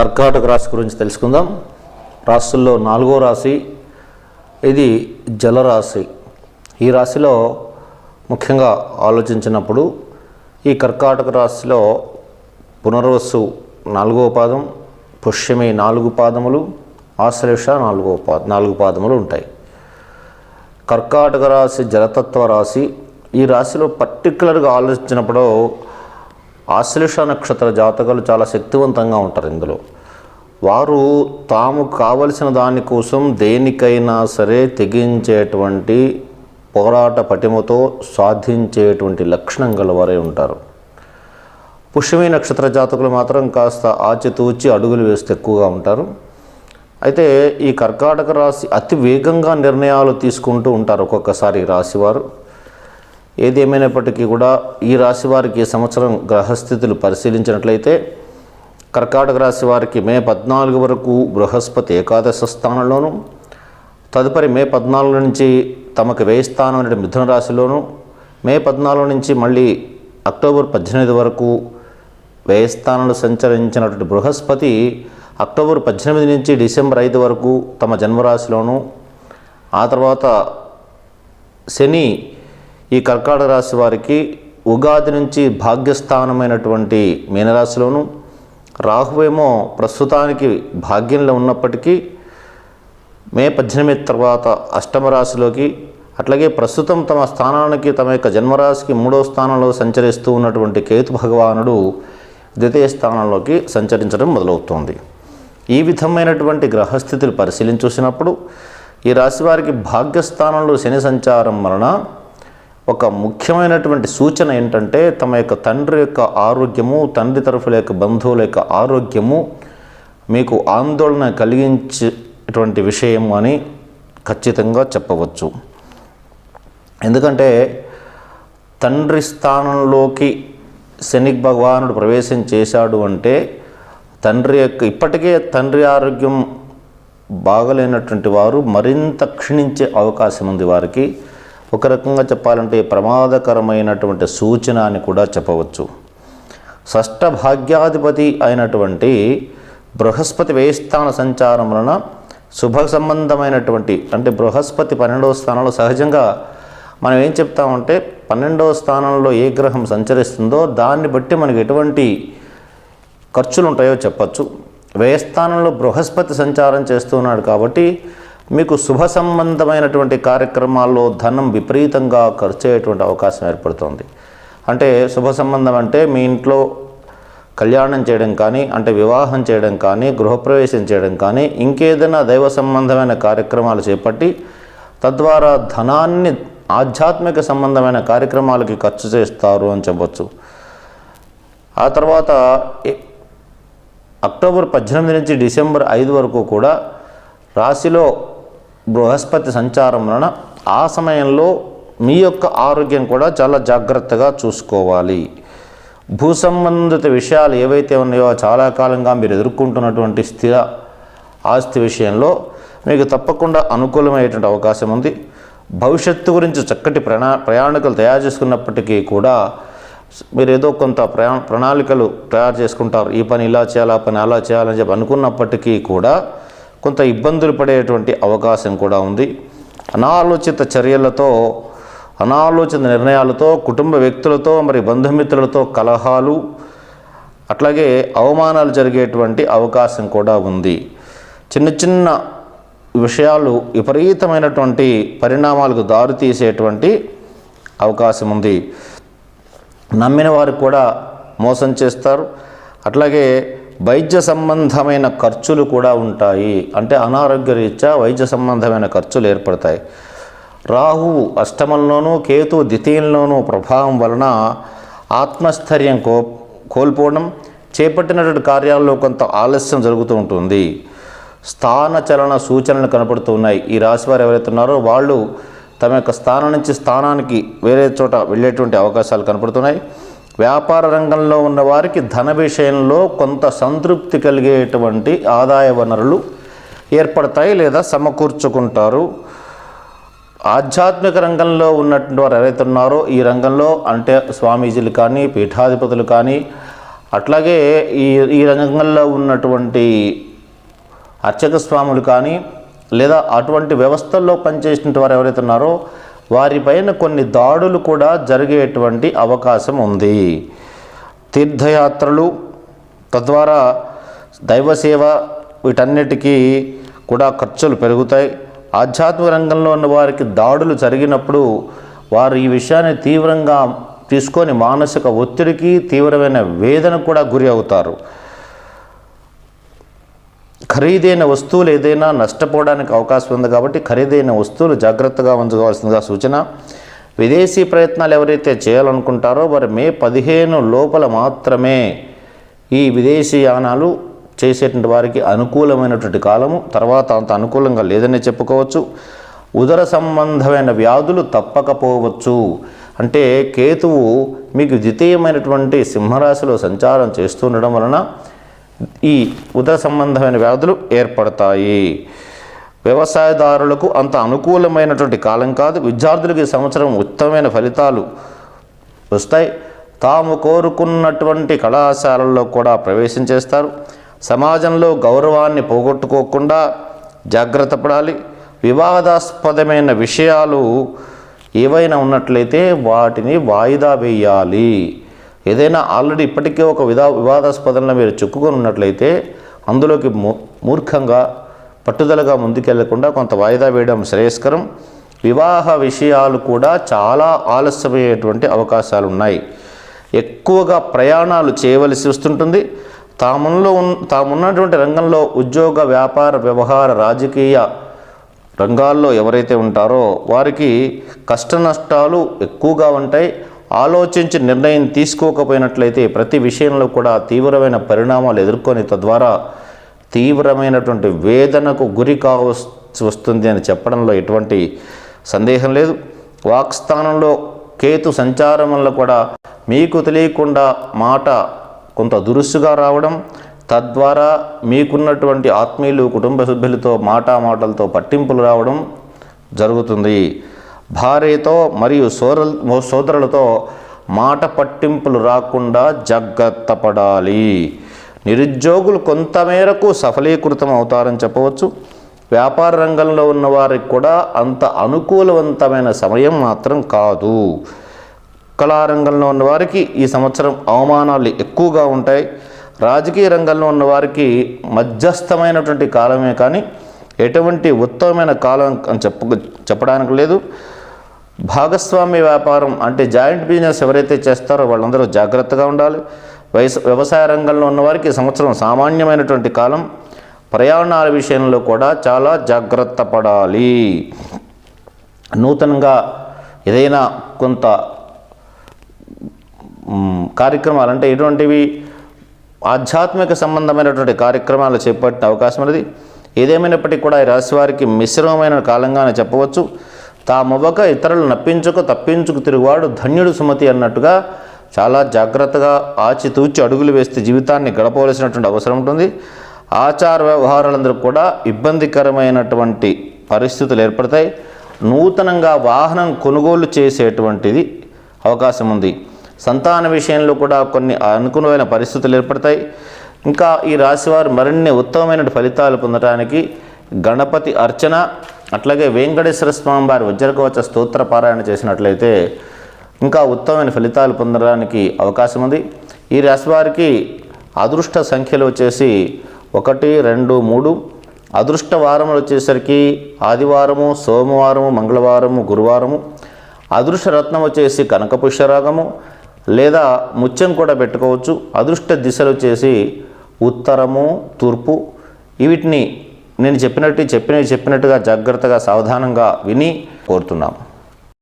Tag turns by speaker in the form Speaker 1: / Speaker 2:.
Speaker 1: కర్కాటక రాశి గురించి తెలుసుకుందాం. రాశుల్లో నాలుగో రాశి ఇది జలరాశి. ఈ రాశిలో ముఖ్యంగా ఆలోచించినప్పుడు ఈ కర్కాటక రాశిలో పునర్వసు నాలుగో పాదం పుష్యమి నాలుగు పాదములు ఆశ్లేష నాలుగో పా నాలుగు పాదములు ఉంటాయి. కర్కాటక రాశి జలతత్వ రాశి. ఈ రాశిలో పర్టికులర్గా ఆలోచించినప్పుడు ఆశ్లేష నక్షత్ర జాతకాలు చాలా శక్తివంతంగా ఉంటారు ఇందులో. వారు తాము కావలసిన దానికోసం దేనికైనా సరే తెగించేటువంటి పోరాట పటిమతో సాధించేటువంటి లక్షణం గలవారే ఉంటారు. పుష్యమి నక్షత్ర జాతకులు మాత్రం కాస్త ఆచితూచి అడుగులు వేస్తే ఎక్కువగా ఉంటారు. అయితే ఈ కర్కాటక రాశి అతి వేగంగా నిర్ణయాలు తీసుకుంటూ ఉంటారు ఒక్కొక్కసారి రాశివారు. ఏదేమైనప్పటికీ కూడా ఈ రాశి వారికి సంవత్సరం గ్రహస్థితులు పరిశీలించినట్లయితే కర్కాటక రాశి వారికి మే పద్నాలుగు వరకు బృహస్పతి ఏకాదశ స్థానంలోను తదుపరి మే పద్నాలుగు నుంచి తమకు వ్యయ స్థానం అనే మిథున రాశిలోను మే పద్నాలుగు నుంచి మళ్ళీ అక్టోబర్ పద్దెనిమిది వరకు వ్యయ సంచరించినటువంటి బృహస్పతి అక్టోబర్ పద్దెనిమిది నుంచి డిసెంబర్ ఐదు వరకు తమ జన్మరాశిలోను ఆ తర్వాత శని ఈ కర్కాటక రాశి వారికి ఉగాది నుంచి భాగ్యస్థానమైనటువంటి మీనరాశిలోను రాహువేమో ప్రస్తుతానికి భాగ్యంలో ఉన్నప్పటికీ మే పద్దెనిమిది తర్వాత అష్టమ రాశిలోకి అట్లాగే ప్రస్తుతం తమ స్థానానికి తమ యొక్క జన్మరాశికి మూడో స్థానంలో సంచరిస్తూ ఉన్నటువంటి కేతు భగవానుడు ద్వితీయ స్థానంలోకి సంచరించడం మొదలవుతోంది. ఈ విధమైనటువంటి గ్రహస్థితులు పరిశీలించి చూసినప్పుడు ఈ రాశి వారికి భాగ్యస్థానంలో శని సంచారం వలన ఒక ముఖ్యమైనటువంటి సూచన ఏంటంటే తమ యొక్క తండ్రి యొక్క ఆరోగ్యము తండ్రి తరఫుల యొక్క బంధువుల యొక్క ఆరోగ్యము మీకు ఆందోళన కలిగించేటువంటి విషయం అని ఖచ్చితంగా చెప్పవచ్చు. ఎందుకంటే తండ్రి స్థానంలోకి శని భగవానుడు ప్రవేశం చేశాడు అంటే తండ్రి యొక్క ఇప్పటికే తండ్రి ఆరోగ్యం బాగలేనటువంటి వారు మరింత క్షీణించే అవకాశం ఉంది వారికి. ఒక రకంగా చెప్పాలంటే ప్రమాదకరమైనటువంటి సూచన అని కూడా చెప్పవచ్చు. షష్ఠ భాగ్యాధిపతి అయినటువంటి బృహస్పతి వ్యయస్థాన సంచారం వలన శుభ సంబంధమైనటువంటి అంటే బృహస్పతి పన్నెండవ స్థానంలో సహజంగా మనం ఏం చెప్తామంటే పన్నెండవ స్థానంలో ఏ గ్రహం సంచరిస్తుందో దాన్ని బట్టి మనకి ఎటువంటి ఖర్చులు ఉంటాయో చెప్పచ్చు. వ్యయస్థానంలో బృహస్పతి సంచారం చేస్తున్నాడు కాబట్టి మీకు శుభ సంబంధమైనటువంటి కార్యక్రమాల్లో ధనం విపరీతంగా ఖర్చు అయ్యేటువంటి అవకాశం ఏర్పడుతుంది. అంటే శుభ సంబంధం అంటే మీ ఇంట్లో కళ్యాణం చేయడం కానీ అంటే వివాహం చేయడం కానీ గృహప్రవేశం చేయడం కానీ ఇంకేదైనా దైవ సంబంధమైన కార్యక్రమాలు చేపట్టి తద్వారా ధనాన్ని ఆధ్యాత్మిక సంబంధమైన కార్యక్రమాలకి ఖర్చు చేస్తారు అని చెప్పచ్చు. ఆ తర్వాత ఏ- అక్టోబర్ పద్దెనిమిది నుంచి డిసెంబర్ ఐదు వరకు కూడా రాశిలో బృహస్పతి సంచారం వలన ఆ సమయంలో మీ యొక్క ఆరోగ్యం కూడా చాలా జాగ్రత్తగా చూసుకోవాలి. భూ సంబంధిత విషయాలు ఏవైతే ఉన్నాయో చాలా కాలంగా మీరు ఎదుర్కొంటున్నటువంటి స్థిర ఆస్తి విషయంలో మీకు తప్పకుండా అనుకూలమయ్యేటువంటి అవకాశం ఉంది. భవిష్యత్తు గురించి చక్కటి ప్రణా ప్రయాణికలు తయారు చేసుకున్నప్పటికీ కూడా మీరు ఏదో కొంత ప్రయా ప్రణాళికలు తయారు చేసుకుంటారు. ఈ పని ఇలా చేయాలి ఆ పని అలా చేయాలని చెప్పి అనుకున్నప్పటికీ కూడా కొంత ఇబ్బందులు పడేటువంటి అవకాశం కూడా ఉంది. అనాలోచిత చర్యలతో అనాలోచిత నిర్ణయాలతో కుటుంబ వ్యక్తులతో మరి బంధుమిత్రులతో కలహాలు అట్లాగే అవమానాలు జరిగేటువంటి అవకాశం కూడా ఉంది. చిన్న చిన్న విషయాలు విపరీతమైనటువంటి పరిణామాలకు దారితీసేటువంటి అవకాశం ఉంది. నమ్మిన వారు కూడా మోసం చేస్తారు. అట్లాగే వైద్య సంబంధమైన ఖర్చులు కూడా ఉంటాయి. అంటే అనారోగ్య రీత్యా వైద్య సంబంధమైన ఖర్చులు ఏర్పడతాయి. రాహువు అష్టమంలోనూ కేతు ద్వితీయంలోనూ ప్రభావం వలన ఆత్మస్థైర్యం కో కోల్పోవడం చేపట్టినటువంటి కార్యాల్లో కొంత ఆలస్యం జరుగుతూ ఉంటుంది. స్థాన చలన సూచనలు కనపడుతూ ఉన్నాయి. ఈ రాశి వారు ఎవరైతే ఉన్నారో వాళ్ళు తమ యొక్క స్థానం నుంచి స్థానానికి వేరే చోట వెళ్ళేటువంటి అవకాశాలు కనపడుతున్నాయి. వ్యాపార రంగంలో ఉన్న వారికి ధన విషయంలో కొంత సంతృప్తి కలిగేటువంటి ఆదాయ వనరులు ఏర్పడతాయి లేదా సమకూర్చుకుంటారు. ఆధ్యాత్మిక రంగంలో ఉన్నటువంటి వారు ఎవరైతే ఉన్నారో ఈ రంగంలో అంటే స్వామీజీలు కానీ పీఠాధిపతులు కానీ అట్లాగే ఈ ఈ రంగంలో ఉన్నటువంటి అర్చక స్వాములు కానీ లేదా అటువంటి వ్యవస్థల్లో పనిచేసినటువంటి వారు ఎవరైతే ఉన్నారో వారిపైన కొన్ని దాడులు కూడా జరిగేటువంటి అవకాశం ఉంది. తీర్థయాత్రలు తద్వారా దైవసేవ వీటన్నిటికీ కూడా ఖర్చులు పెరుగుతాయి. ఆధ్యాత్మిక రంగంలో ఉన్న వారికి దాడులు జరిగినప్పుడు వారు ఈ విషయాన్ని తీవ్రంగా తీసుకొని మానసిక ఒత్తిడికి తీవ్రమైన వేదన కూడా గురి అవుతారు. ఖరీదైన వస్తువులు ఏదైనా నష్టపోవడానికి అవకాశం ఉంది కాబట్టి ఖరీదైన వస్తువులు జాగ్రత్తగా ఉంచుకోవాల్సిందిగా సూచన. విదేశీ ప్రయత్నాలు ఎవరైతే చేయాలనుకుంటారో వారు మే పదిహేను లోపల మాత్రమే ఈ విదేశీ యానాలు చేసేటువంటి వారికి అనుకూలమైనటువంటి కాలము. తర్వాత అంత అనుకూలంగా లేదని చెప్పుకోవచ్చు. ఉదర సంబంధమైన వ్యాధులు తప్పకపోవచ్చు. అంటే కేతువు మీకు ద్వితీయమైనటువంటి సింహరాశిలో సంచారం చేస్తుండడం వలన ఈ ఉదర సంబంధమైన వ్యాధులు ఏర్పడతాయి. వ్యవసాయదారులకు అంత అనుకూలమైనటువంటి కాలం కాదు. విద్యార్థులకు ఈ సంవత్సరం ఉత్తమమైన ఫలితాలు వస్తాయి. తాము కోరుకున్నటువంటి కళాశాలల్లో కూడా ప్రవేశం చేస్తారు. సమాజంలో గౌరవాన్ని పోగొట్టుకోకుండా జాగ్రత్త పడాలి. వివాదాస్పదమైన విషయాలు ఏవైనా ఉన్నట్లయితే వాటిని వాయిదా వేయాలి. ఏదైనా ఆల్రెడీ ఇప్పటికే ఒక విధా వివాదాస్పదంలో మీరు చిక్కుకొని ఉన్నట్లయితే అందులోకి మూ మూర్ఖంగా పట్టుదలగా ముందుకెళ్ళకుండా కొంత వాయిదా వేయడం శ్రేయస్కరం. వివాహ విషయాలు కూడా చాలా ఆలస్యమయ్యేటువంటి అవకాశాలు ఉన్నాయి ఎక్కువగా ప్రయాణాలు చేయవలసి వస్తుంటుంది. తాములో ఉన్ తామున్నటువంటి రంగంలో ఉద్యోగ వ్యాపార వ్యవహార రాజకీయ రంగాల్లో ఎవరైతే ఉంటారో వారికి కష్ట నష్టాలు ఎక్కువగా ఉంటాయి. ఆలోచించి నిర్ణయం తీసుకోకపోయినట్లయితే ప్రతి విషయంలో కూడా తీవ్రమైన పరిణామాలు ఎదుర్కొని తద్వారా తీవ్రమైనటువంటి వేదనకు గురి కావలసి వస్తుంది అని చెప్పడంలో ఎటువంటి సందేహం లేదు. వాక్స్థానంలో కేతు సంచారం వల్ల కూడా మీకు తెలియకుండా మాట కొంత దురుసుగా రావడం తద్వారా మీకున్నటువంటి ఆత్మీయులు కుటుంబ సభ్యులతో మాటా మాటలతో పట్టింపులు రావడం జరుగుతుంది. భార్యతో మరియు సోదరు సోదరులతో మాట పట్టింపులు రాకుండా జాగ్రత్త పడాలి నిరుద్యోగులు కొంతమేరకు సఫలీకృతం అవుతారని చెప్పవచ్చు. వ్యాపార రంగంలో ఉన్న వారికి కూడా అంత అనుకూలవంతమైన సమయం మాత్రం కాదు. కళారంగంలో ఉన్న వారికి ఈ సంవత్సరం అవమానాలు ఎక్కువగా ఉంటాయి. రాజకీయ రంగంలో ఉన్న వారికి మధ్యస్థమైనటువంటి కాలమే కానీ ఎటువంటి ఉత్తమమైన కాలం అని చెప్ప చెప్పడానికి లేదు. భాగస్వామ్య వ్యాపారం అంటే జాయింట్ బిజినెస్ ఎవరైతే చేస్తారో వాళ్ళందరూ జాగ్రత్తగా ఉండాలి. వయసు వ్యవసాయ రంగంలో ఉన్న వారికి సంవత్సరం సామాన్యమైనటువంటి కాలం. ప్రయాణాల విషయంలో కూడా చాలా జాగ్రత్త పడాలి. నూతనంగా ఏదైనా కొంత కార్యక్రమాలు అంటే ఎటువంటివి ఆధ్యాత్మిక సంబంధమైనటువంటి కార్యక్రమాలు చేపట్టిన అవకాశం అనేది ఏదేమైనప్పటికీ కూడా ఈ రాశి వారికి మిశ్రమమైన కాలంగానే చెప్పవచ్చు. తామవ్వక ఇతరులు నప్పించుకు తప్పించుకు తిరుగువాడు ధన్యుడు సుమతి అన్నట్టుగా చాలా జాగ్రత్తగా ఆచితూచి అడుగులు వేస్తే జీవితాన్ని గడపవలసినటువంటి అవసరం ఉంటుంది. ఆచార వ్యవహారాలందరూ కూడా ఇబ్బందికరమైనటువంటి పరిస్థితులు ఏర్పడతాయి. నూతనంగా వాహనం కొనుగోలు చేసేటువంటిది అవకాశం ఉంది. సంతాన విషయంలో కూడా కొన్ని అనుకూలమైన పరిస్థితులు ఏర్పడతాయి. ఇంకా ఈ రాశివారు మరిన్ని ఉత్తమమైన ఫలితాలు పొందడానికి గణపతి అర్చన అట్లాగే వెంకటేశ్వర స్వామి వారి వజ్రకవచ స్తోత్ర పారాయణ చేసినట్లయితే ఇంకా ఉత్తమమైన ఫలితాలు పొందడానికి అవకాశం ఉంది. ఈ రాశివారికి అదృష్ట సంఖ్యలు వచ్చేసి ఒకటి రెండు మూడు. అదృష్ట వారములు వచ్చేసరికి ఆదివారము సోమవారము మంగళవారము గురువారము. అదృష్ట రత్నం వచ్చేసి కనక పుష్యరాగము లేదా ముత్యం కూడా పెట్టుకోవచ్చు. అదృష్ట దిశలు వచ్చేసి ఉత్తరము తూర్పు. వీటిని నేను చెప్పినట్టు చెప్పినవి చెప్పినట్టుగా జాగ్రత్తగా సావధానంగా విని కోరుతున్నాము.